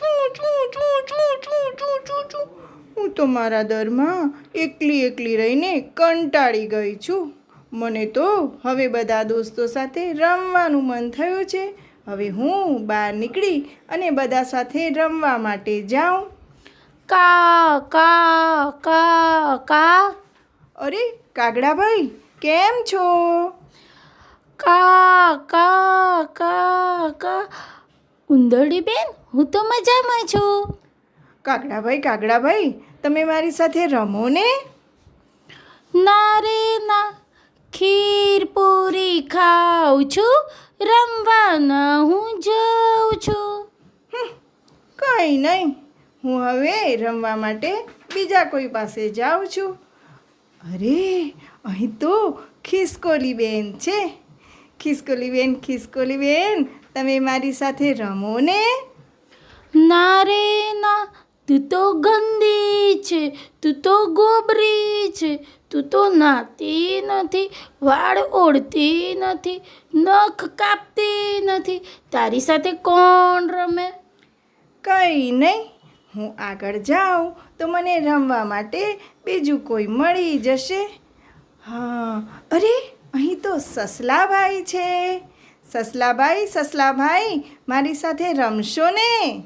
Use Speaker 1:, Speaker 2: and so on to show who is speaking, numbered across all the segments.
Speaker 1: છું છું છું છું છું છું છું છું હું તો મારા દરમાં એકલી એકલી રહીને કંટાળી ગઈ છું. મને તો હવે બધા દોસ્તો સાથે રમવાનું મન થયું છે. હવે હું બહાર નીકળી અને બધા સાથે રમવા માટે જાઉં.
Speaker 2: કા કા કા કા?
Speaker 1: અરે કાગડાભાઈ કેમ છો?
Speaker 2: કા કા કા કા? ઉંદરડી બેન? હું તો મજામાં છું.
Speaker 1: કાગડાભાઈ કાગડાભાઈ તમે મારી સાથે રમો ને?
Speaker 2: ના રે ના ખીર પૂરી ખાઉં છું રમવાના હું જાઉં છું.
Speaker 1: કંઈ નહીં હું હવે રમવા માટે બીજા કોઈ પાસે જાઉં છું. અરે અહીં તો ખિસકોલી બેન છે. ખિસકોલી બેન ખિસકોલી બેન તમે મારી સાથે રમો ને?
Speaker 2: ના રે ના, તું તો ગંદી છે, તું તો ગોબરી છે, તું તો નાતી નથી, વાળ ઓળતી નથી, નખ કાપતી નથી, તારી સાથે કોણ રમે?
Speaker 1: કંઈ નહીં, હું આગળ જાઉં, તો મને રમવા માટે બીજું કોઈ મળી જશે. હા, અરે, અહીં તો સસલાભાઈ છે. સસલાભાઈ સસલાભાઈ, મારી સાથે રમશો ને?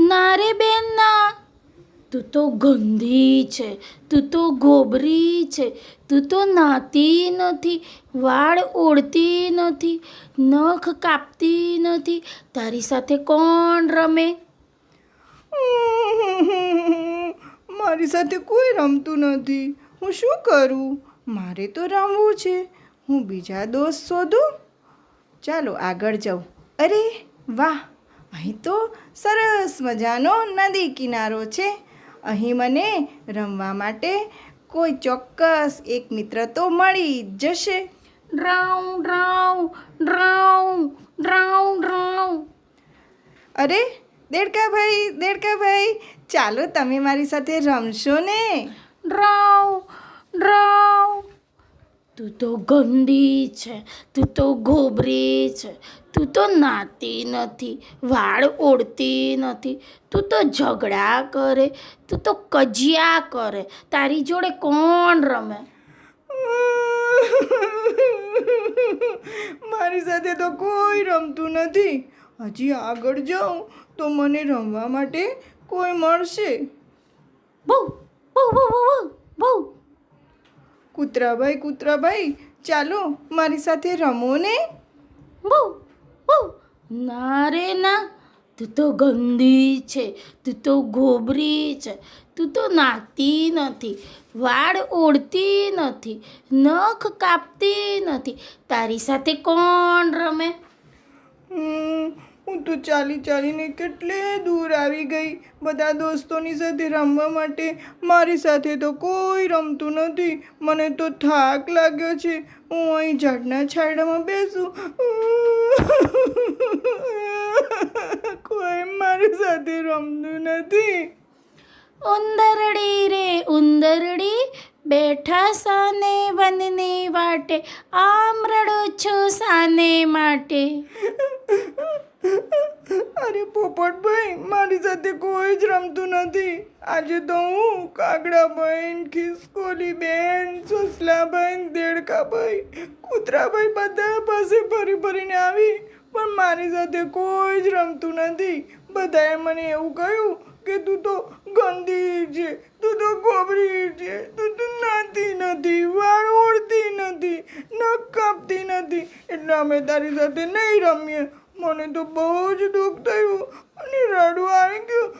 Speaker 2: ના રે બેન, ના. તું તો ગંદી છે, તું તો ગોબરી છે, તું તો નાતી નથી, વાળ ઓળતી નથી, નખ કાપતી નથી. તારી સાથે કોણ રમે?
Speaker 1: મારી સાથે કોઈ રમતું નથી. હું શું કરું? મારે તો રમવું છે. હું બીજા દોસ્ત શોધું? ચાલો આગળ જાઉં. અરે વાહ! અહીં તો સરસ મજાનો નદી કિનારો છે. અહીં મને રમવા માટે કોઈ ચોક્કસ એક મિત્ર તો મળી જ જશે.
Speaker 2: ડ્રાઉ ડ્રાઉ ડ્રાઉ ડ્રાઉ ડ્રાઉ.
Speaker 1: અરે દેડકાભાઈ દેડકાભાઈ ચાલો તમે મારી સાથે રમશો ને.
Speaker 2: ડ્રાઉ ડ્રાઉ. તું તો ગંદી છે તું તો ગોબરી છે તું તો નાતી નથી વાળ ઓળતી નથી તું તો ઝઘડા કરે તું તો કજિયા કરે તારી જોડે કોણ રમે?
Speaker 1: મારી સાથે તો કોઈ રમતું નથી. હજી આગળ જાઉં તો મને રમવા માટે કોઈ મળશે.
Speaker 2: બહુ બહુ બહુ બહુ બહુ
Speaker 1: કૂતરાભાઈ કૂતરાભાઈ ચાલો મારી સાથે રમો ને.
Speaker 2: બહુ. ના રે ના, તું તો ગંદી છે, તું તો ગોબરી છે, તું તો નાતી નથી, વાળ ઓળતી નથી, નખ કાપતી નથી, તારી સાથે કોણ રમે?
Speaker 1: હું તો ચાલી ચાલીને કેટલે દૂર આવી ગઈ. બધા દોસ્તોની સાથે રમવા માટે મારી સાથે તો કોઈ રમતું નથી. મને તો થાક લાગ્યો છે. હું અહીં ઝાડના છાંયડામાં બેસું કોઈ મારી સાથે રમતું નથી
Speaker 2: ઉંદરડી રે, ઉંદરડી. બેઠા સાને વનની વાટે આમ રડું સાને માટે.
Speaker 1: અરે પોપટભાઈ મારી સાથે કોઈ જ રમતું નથી. આજે તો હું બહેન, ખિસકોલી બેન સુસલાભાઈ દેડકાભાઈ, કૂતરાભાઈ બધા પાસે ફરી ફરીને આવી પણ મારી સાથે કોઈ જ રમતું નથી. બધાએ મને એવું કહ્યું કે તું તો ગંદી છે, તું તો ગોબરી છે, તું તો નાતી નથી, વાળ ઓળતી નથી, નખ કાપતી નથી. એટલે અમે તારી સાથે નહીં રમીએ. મને તો બહુ જ દુઃખ થયું અને રડવું આવી ગયું.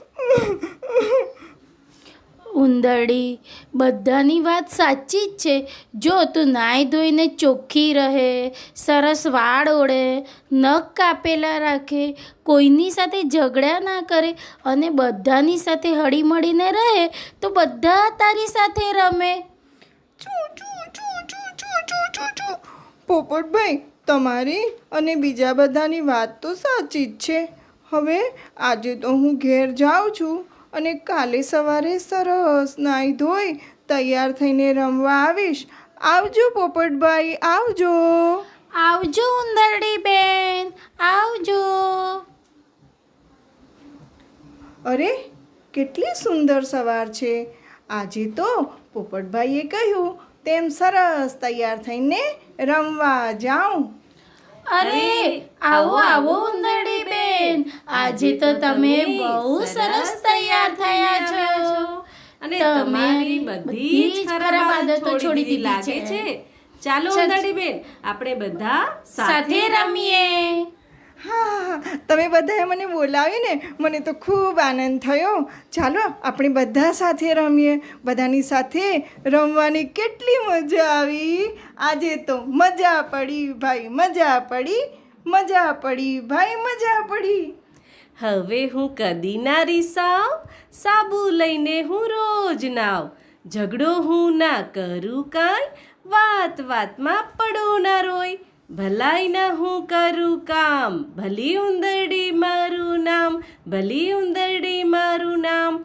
Speaker 2: ઉંદરડી. બધાની વાત સાચી જ છે. જો તું નાહી ધોઈને ચોખ્ખી રહે, સરસ વાળ ઓળે, નખ કાપેલા રાખે, કોઈની સાથે ઝઘડા ના કરે અને બધાની સાથે હળીમળીને રહે, તો બધા તારી સાથે રમે.
Speaker 1: પોપટભાઈ, તમારી અને બીજા બધાની વાત તો સાચી જ છે. હવે આજે તો હું ઘેર જાઉં છું. અને કાલે સવારે સરસ નાહી ધોઈ તૈયાર થઈને રમવા આવીશ. આવજો પોપટભાઈ આવજો.
Speaker 2: આવજો ઉંદરડી બેન આવજો.
Speaker 1: અરે કેટલી સુંદર સવાર છે. આજે તો પોપટભાઈએ કહ્યું તેમ સરસ તૈયાર થઈને રમવા જાઉં.
Speaker 2: અરે આવો આવો ઉંદરડી બેન આજે તો તમે બહુ સરસ તૈયાર થયા છો.
Speaker 3: અને તમારી બધી જ ખરાબ આદતો છોડી દીધી લાગે
Speaker 2: છે.
Speaker 3: ચાલો
Speaker 2: ચાલ.
Speaker 3: બેન આપણે બધા
Speaker 2: સાથે રમીએ.
Speaker 1: હા તમે બધાએ મને બોલાવીને મને તો ખૂબ આનંદ થયો. ચાલો આપણે બધા સાથે રમીએ. બધાની સાથે રમવાની કેટલી મજા આવી. આજે તો મજા પડી ભાઈ મજા પડી. મજા પડી, ભાઈ મજા પડી.
Speaker 3: હવે હું કદી ના રીસાવ, સાબુ લઈને હું રોજ નાવ. ઝઘડો હું ના કરું કાંઈ, વાત વાતમાં પડો ના રોય. ભલાઈ ના હું કરું કામ, ભલી ઉંદરડી મારું નામ, ભલી ઉંદરડી મારું નામ.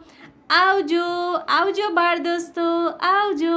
Speaker 3: આવજો આવજો બાળ દોસ્તો, આવજો.